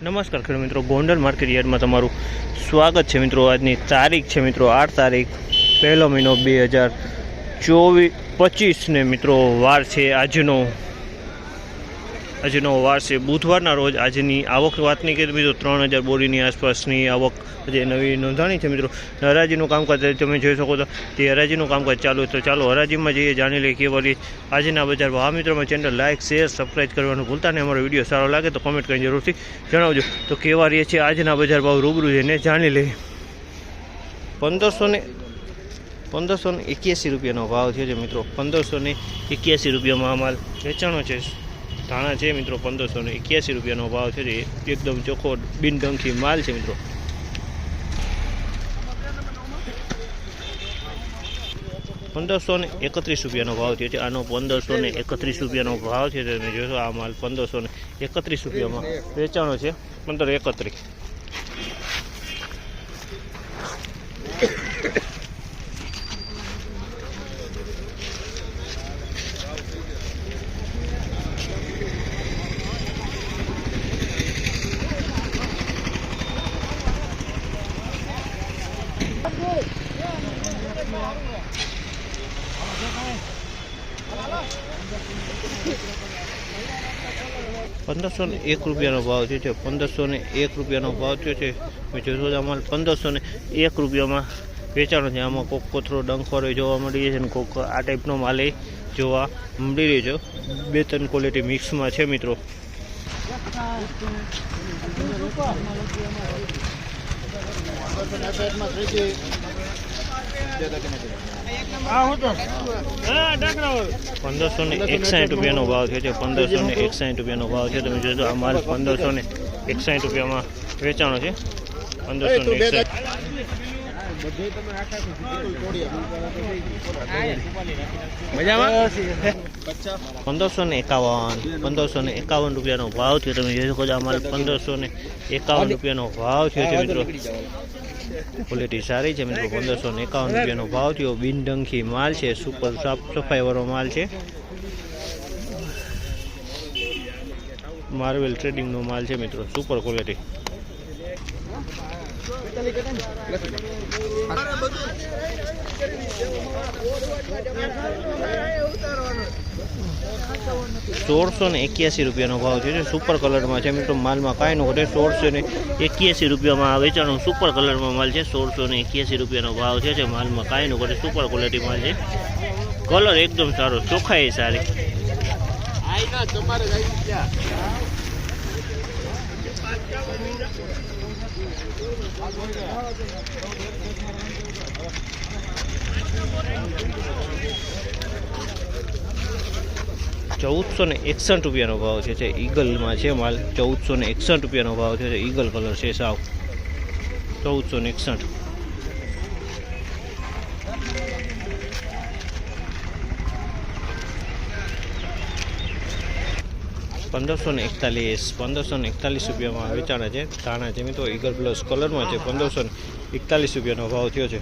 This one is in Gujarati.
નમસ્કાર ખેડૂત મિત્રો, ગોંડલ માર્કેટ યાર્ડમાં તમારું સ્વાગત છે મિત્રો. આજની તારીખ છે મિત્રો, આઠ તારીખ, પહેલો મહિનો બે હજાર ચોવીસ પચીસને મિત્રો વાર છે આજનો આજનો વાર છે. બુધવારના રોજ આજની આવક વાતની કરીએ મિત્રો ત્રણ હજાર બોરીની આસપાસની આવક જે નવી નોંધાણી છે મિત્રો. હરાજીનું કામકાજ તમે જોઈ શકો છો તે હરાજીનું કામકાજ ચાલુ. તો ચાલો હરાજીમાં જઈએ, જાણી લઈએ કેવા આજના બજાર ભાવ. મિત્રોમાં ચેનલ લાઇક શેર સબસ્ક્રાઈબ કરવાનું ભૂલતા નહીં. અમારો વીડિયો સારો લાગે તો કોમેન્ટ કરીને જરૂરથી જણાવજો. તો કેવા રહીએ છીએ આજના બજાર ભાવ રૂબરૂ જઈને જાણી લઈએ. પંદરસો ને પંદરસો ને એક્યાસી રૂપિયાનો ભાવ થયો છે મિત્રો. પંદરસો ને એક્યાસી રૂપિયામાં માલ વેચાણો છે. ધાણા છે મિત્રો, પંદરસો ને એક્યાસી રૂપિયાનો ભાવ છે એકદમ ચોખ્ખો બિનઢંખી માલ છે મિત્રો. પંદરસો ને એકત્રીસ રૂપિયાનો ભાવ થયો છે. આનો પંદરસો ને એકત્રીસ રૂપિયાનો ભાવ છે. તમે જોશો આ માલ પંદરસો ને એકત્રીસ રૂપિયામાં વેચાણો છે. પંદર એકત્રીસ. પંદરસો ને એક રૂપિયાનો ભાવ થયો છે. પંદરસો ને એક રૂપિયાનો ભાવ થયો છે. જોશો અમારે પંદરસો ને એક રૂપિયામાં વેચાણો છે. આમાં કોક કોથરો ડંખોરો જોવા મળી છે અને કોક આ ટાઈપનો માલ જોવા મળી રહ્યો છે. બે ત્રણ ક્વોલિટી મિક્સમાં છે, મિત્રો. પંદરસો ને એકસાઠ રૂપિયાનો ભાવ થયો છે, પંદરસો ને એકસાઠ રૂપિયાનો ભાવ છે તમે જોજો, આ માલ પંદરસો ને એકસાઠ રૂપિયામાં વેચાણો છે. પંદરસો ને એકસાઠ. પંદરસો ને એકાવન પંદરસો ને એકાવન રૂપિયાનો ભાવ થયો તમે જોઈ શકો છો પંદરસો ને એકાવન રૂપિયાનો ભાવ થયો છે મિત્રો. ક્વોલિટી સારી છે મિત્રો પંદરસો ને એકાવન રૂપિયાનો ભાવ થયો. બિનડંખી માલ છે સુપર સાફ સફાઈવાળો માલ છે. માર્વેલ ટ્રેડિંગનો માલ છે મિત્રો સુપર ક્વોલિટી સોળસો ને એક્યાસી રૂપિયાનો ભાવ છે. સુપર કલરમાં છે મિત્રો. માલમાં કાંઈ ન ઘટે સોળસો ને એક્યાસી રૂપિયામાં વેચાણો સુપર કલરમાં માલ છે. સોળસો ને એક્યાસી રૂપિયાનો ભાવ છે. જે માલમાં કાંઈ ન ઘટે સુપર ક્વોલિટી માલ છે. કલર એકદમ સારો. ચોખ્ખાઈ સારી. ચૌદસો ને એકસઠ રૂપિયાનો ભાવ છે જે ઈગલમાં છે માલ. ચૌદસો ને એકસઠ રૂપિયાનો ભાવ છે ઈગલ કલર છે સાવ. ચૌદસો ને એકસઠ. પંદરસો ને એકતાલીસ, પંદરસો ને એકતાલીસ રૂપિયામાં વેચાણા છે. ધાણા છે મિત્રો ઈગર પ્લસ કલરમાં છે. પંદરસો ને એકતાલીસ રૂપિયાનો ભાવ થયો છે.